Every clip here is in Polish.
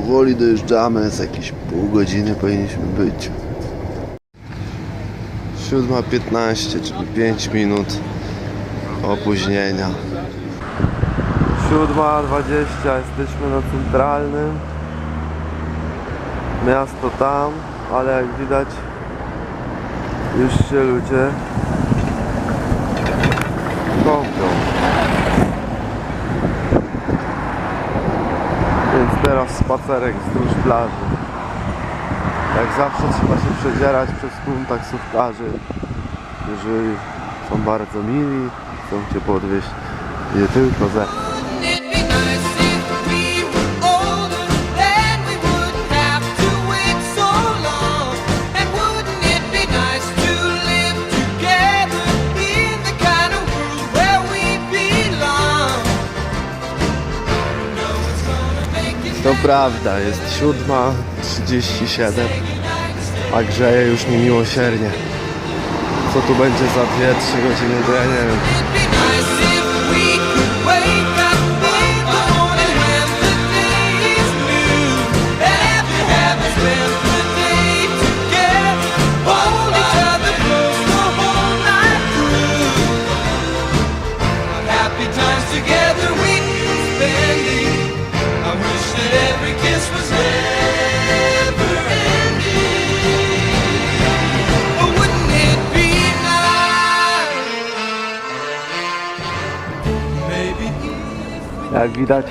powoli dojeżdżamy, z jakieś pół godziny powinniśmy być. 7.15, czyli 5 minut opóźnienia. 7.20, jesteśmy na centralnym. Miasto tam, ale jak widać już się ludzie kąpią. Więc teraz spacerek wzdłuż plaży. Jak zawsze trzeba się przedzierać przez tłum taksówkarzy, którzy są bardzo mili, chcą Cię podwieźć nie tylko ze prawda, jest 7.37, a grzeje już niemiłosiernie. Co tu będzie za 2-3 godziny, to ja nie wiem. Jak widać,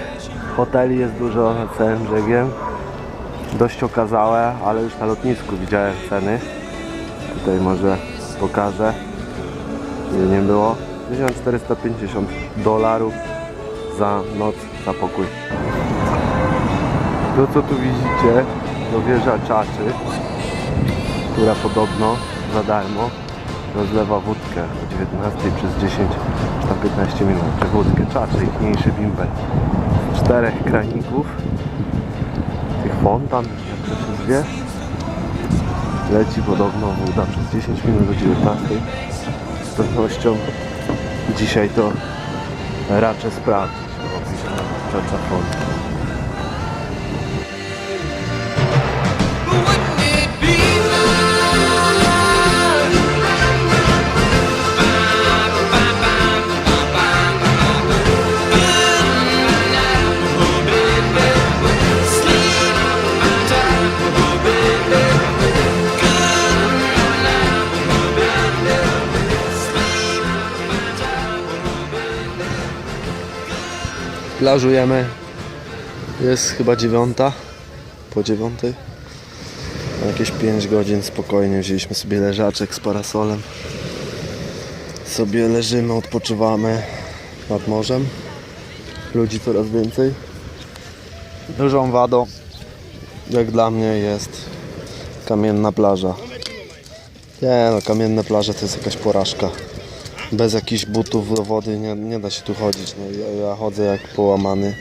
hoteli jest dużo nad całym brzegiem. Dość okazałe, ale już na lotnisku widziałem ceny. Tutaj może pokażę. Ile nie było? 1450 dolarów za noc, za pokój. To co tu widzicie, to wieża Czaczy, która podobno za darmo rozlewa wódkę o 19 przez 10 czy tam 15 minut. Czy wódkę Czaczy, ich mniejszy bimber. Z czterech kraników, tych fontan, jak to się zwie, leci podobno woda przez 10 minut do 19. Z pewnością dzisiaj to raczej sprawdzić. Czacza fontan. Plażujemy. Jest chyba dziewiąta. Po dziewiątej. Jakieś 5 godzin spokojnie wzięliśmy sobie leżaczek z parasolem. Sobie leżymy, odpoczywamy nad morzem. Ludzi coraz więcej. Dużą wadą, jak dla mnie, jest kamienna plaża. Nie no, kamienne plaże to jest jakaś porażka. Bez jakichś butów do wody nie, nie da się tu chodzić. No, ja, ja chodzę jak połamany.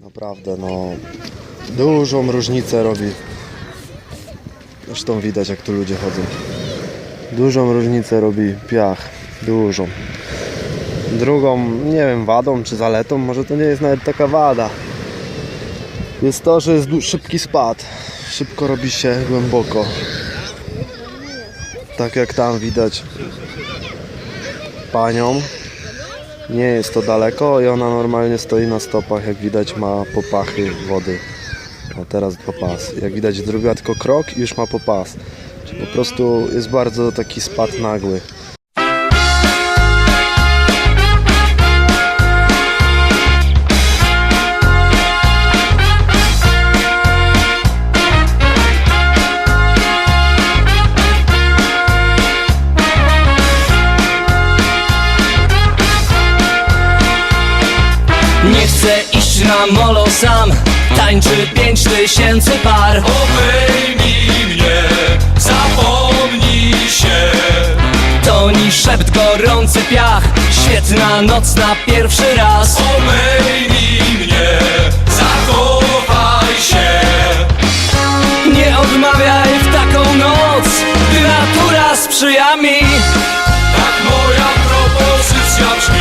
Naprawdę, no dużą różnicę robi. Zresztą widać jak tu ludzie chodzą. Dużą różnicę robi piach. Dużą. Drugą, nie wiem, wadą czy zaletą, może to nie jest nawet taka wada. Jest to, że jest szybki spad. Szybko robi się głęboko. Tak jak tam widać panią. Nie jest to daleko i ona normalnie stoi na stopach, jak widać ma popachy wody. A teraz dwa pas. Jak widać zrobiła tylko krok i już ma popas. Po prostu jest bardzo taki spad nagły. Chcę iść na molo sam. Tańczy pięć tysięcy par. Obejmij mnie, zapomnij się. To ni szept gorący piach. Świetna noc na pierwszy raz. Obejmij mnie, zakochaj się. Nie odmawiaj w taką noc. Gdy natura sprzyja mi. Tak moja propozycja brzmi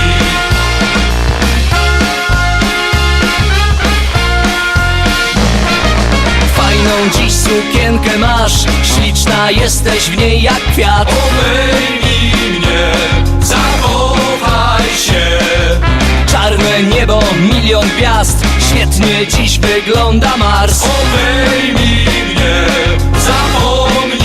sukienkę masz. Śliczna jesteś w niej jak kwiat. Obejmij mnie, zakochaj się. Czarne niebo, milion gwiazd. Świetnie dziś wygląda Mars. Obejmij mnie, zapomnij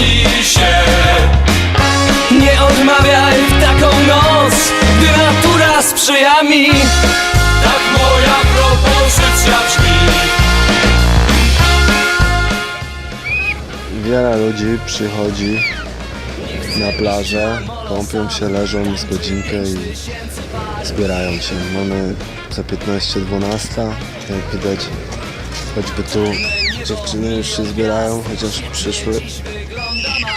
przychodzi na plażę, kąpią się, leżą z godzinkę i zbierają się. Mamy za 15-12, jak widać, choćby tu dziewczyny już się zbierają, chociaż przyszły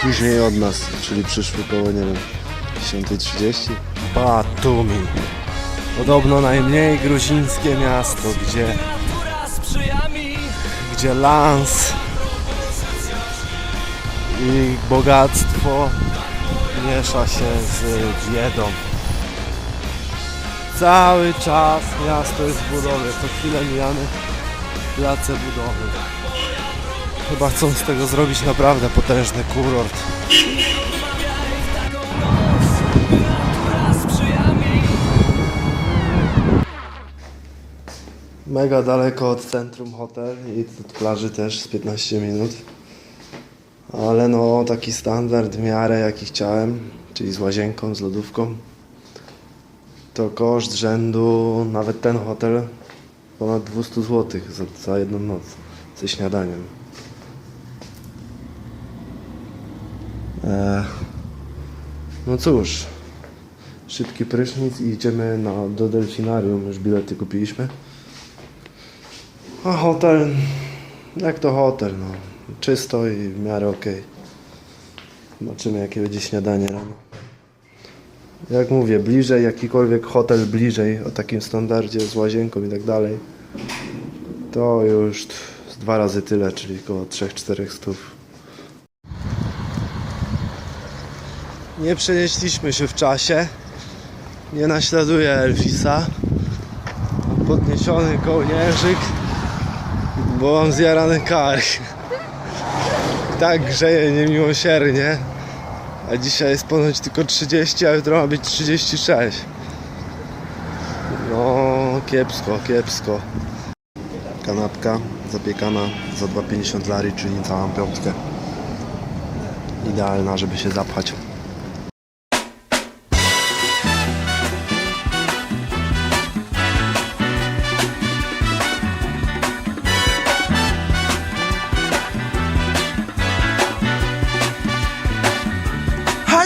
później od nas, czyli przyszły koło, nie wiem, 10.30. Batumi. Podobno najmniej gruzińskie miasto, gdzie, gdzie lans i bogactwo miesza się z biedą. Cały czas miasto jest w budowie, co chwilę mijamy place budowy. Chyba chcą z tego zrobić naprawdę potężny kurort. Mega daleko od centrum hotel i od plaży też z 15 minut. Ale no taki standard w miarę jaki chciałem, czyli z łazienką, z lodówką. To koszt rzędu, nawet ten hotel, ponad 200 zł za, za jedną noc ze śniadaniem. E, no cóż, szybki prysznic i idziemy na, do delfinarium, już bilety kupiliśmy. A hotel, jak to hotel, no. Czysto i w miarę okej. Zobaczymy jakie będzie śniadanie rano. Jak mówię, bliżej, jakikolwiek hotel bliżej o takim standardzie z łazienką i tak dalej, to już dwa razy tyle, czyli około 3-4 stów. Nie przenieśliśmy się w czasie. Nie naśladuję Elvisa. Podniesiony kołnierzyk bo mam zjarany kark. Tak grzeje niemiłosiernie. A dzisiaj jest ponoć tylko 30, a jutro ma być 36. No, kiepsko, kiepsko. Kanapka zapiekana za 2,50 lari, czyli całą piątkę. Idealna, żeby się zapchać.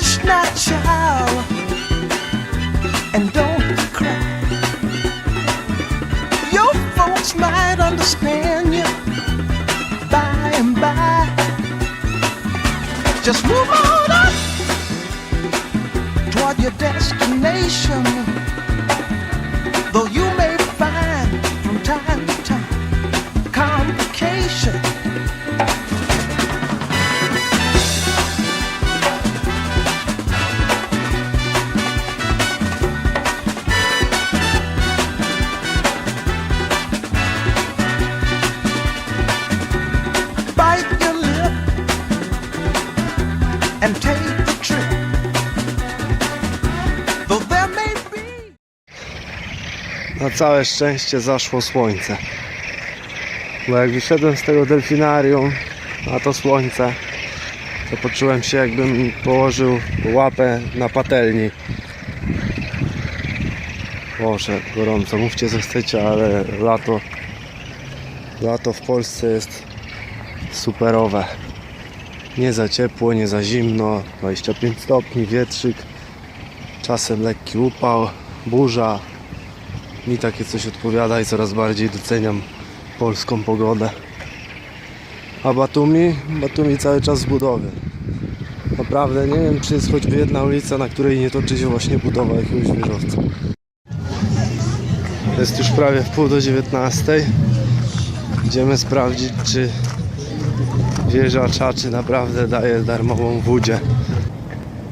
Hush now, child, and don't cry. Your folks might understand you by and by. Just move on up toward your destination. Całe szczęście zaszło słońce. Bo jak wyszedłem z tego delfinarium na to słońce, to poczułem się jakbym położył łapę na patelni. Boże, gorąco. Mówcie co chcecie, ale lato, lato w Polsce jest superowe. Nie za ciepło, nie za zimno. 25 stopni, wietrzyk, czasem lekki upał, burza, mi takie coś odpowiada i coraz bardziej doceniam polską pogodę. A Batumi? Batumi cały czas w budowie. Naprawdę nie wiem, czy jest choćby jedna ulica, na której nie toczy się właśnie budowa jakiegoś wieżowca. Jest już prawie w pół do 19. Idziemy sprawdzić, czy wieża Czaczy naprawdę daje darmową wódzie.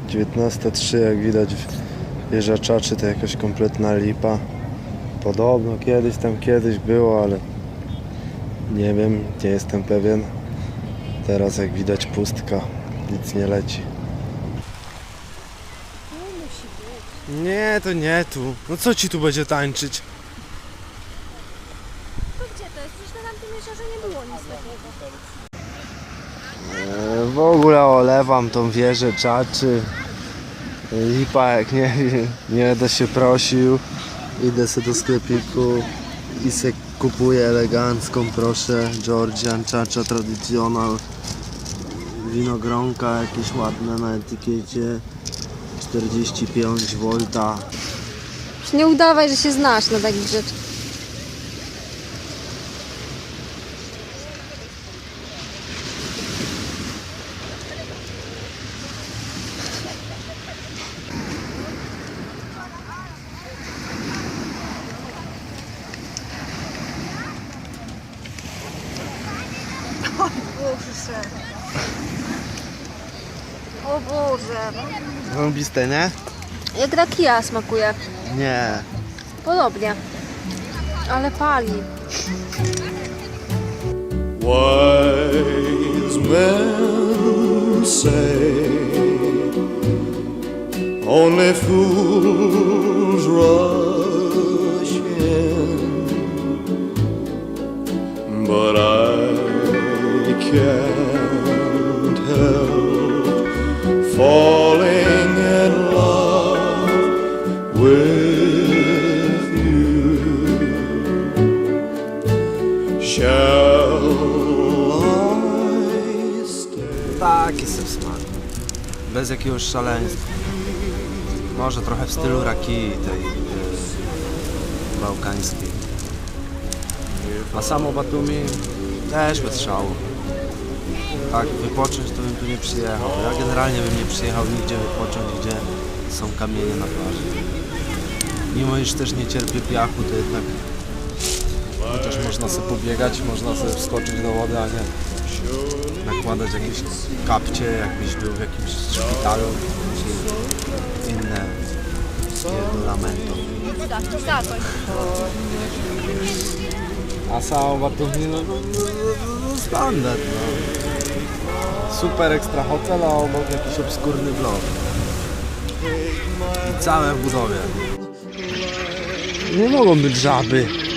19.03 jak widać wieża Czaczy to jakaś kompletna lipa. Podobno kiedyś tam kiedyś było, ale nie wiem, nie jestem pewien. Teraz jak widać pustka, nic nie leci. Nie, to nie tu. No co ci tu będzie tańczyć? To gdzie to jest? Przecież na tamtym jeziorze nie było nic takiego. E, W ogóle olewam tą wieżę czaczy. Lipa jak nie, nie będę się prosił. Idę sobie do sklepiku i se kupuję elegancką, proszę, Georgian Chacha Traditional. Winogronka jakieś ładne na etykiecie. 45 V. Nie udawaj, że się znasz na takich rzeczach. O Boże. Rąbiste, nie? Jak rakia smakuje. Nie. Podobnie. Ale pali. Wise men say only fools rush Taki sobie smak. Bez jakiegoś szaleństwa. Może trochę w stylu rakii tej e, bałkańskiej. A samo Batumi też bez szału. Tak, wypocząć to bym tu nie przyjechał. Ja generalnie bym nie przyjechał nigdzie wypocząć, gdzie są kamienie na plaży. Mimo iż też nie cierpię piachu, to jednak chociaż można sobie pobiegać, można sobie wskoczyć do wody, a nie nakładać jakieś kapcie, jakbyś był w jakimś szpitalu, czy inne lamento. A sam Batumi, no, no, no, no standard, no. Super ekstra hotel, a obok jakiś obskurny blok. I całe w budowie. Nie mogą być żaby.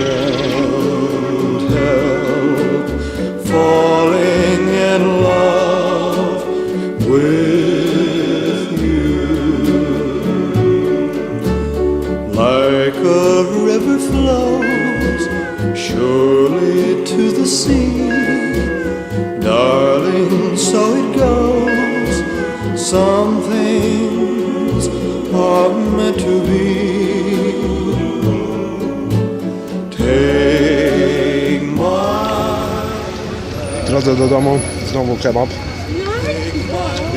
Can't help falling in love with you. Like a river flows surely to the sea, darling, so it goes. Some things are meant to be. Drodze do domu znowu kebab.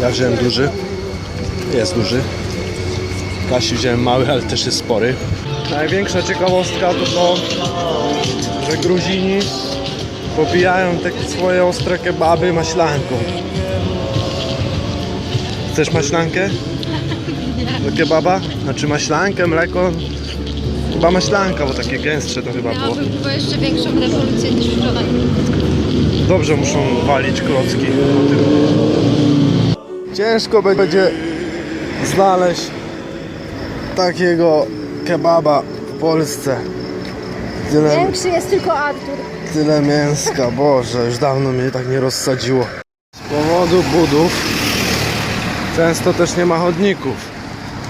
Ja wziąłem duży. Jest duży. Kasi wziąłem mały, ale też jest spory. Największa ciekawostka to to, że Gruzini pobijają takie swoje ostre kebaby maślanką. Chcesz maślankę? Do kebaba? Znaczy maślankę, mleko? Chyba maślanka, bo takie gęstsze to chyba było. Miałabym chyba jeszcze większą rewolucję niż wczoraj. Dobrze muszą walić klocki. Ciężko będzie znaleźć takiego kebaba w Polsce. Tyle, Większy jest tylko Artur. tyle mięska, Boże, już dawno mnie tak nie rozsadziło. Z powodu budów często też nie ma chodników.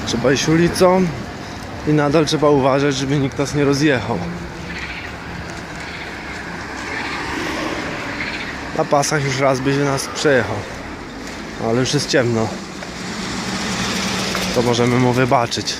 Trzeba iść ulicą i nadal trzeba uważać, żeby nikt nas nie rozjechał. Na pasach już raz będzie nas przejechał. Ale już jest ciemno. To możemy mu wybaczyć.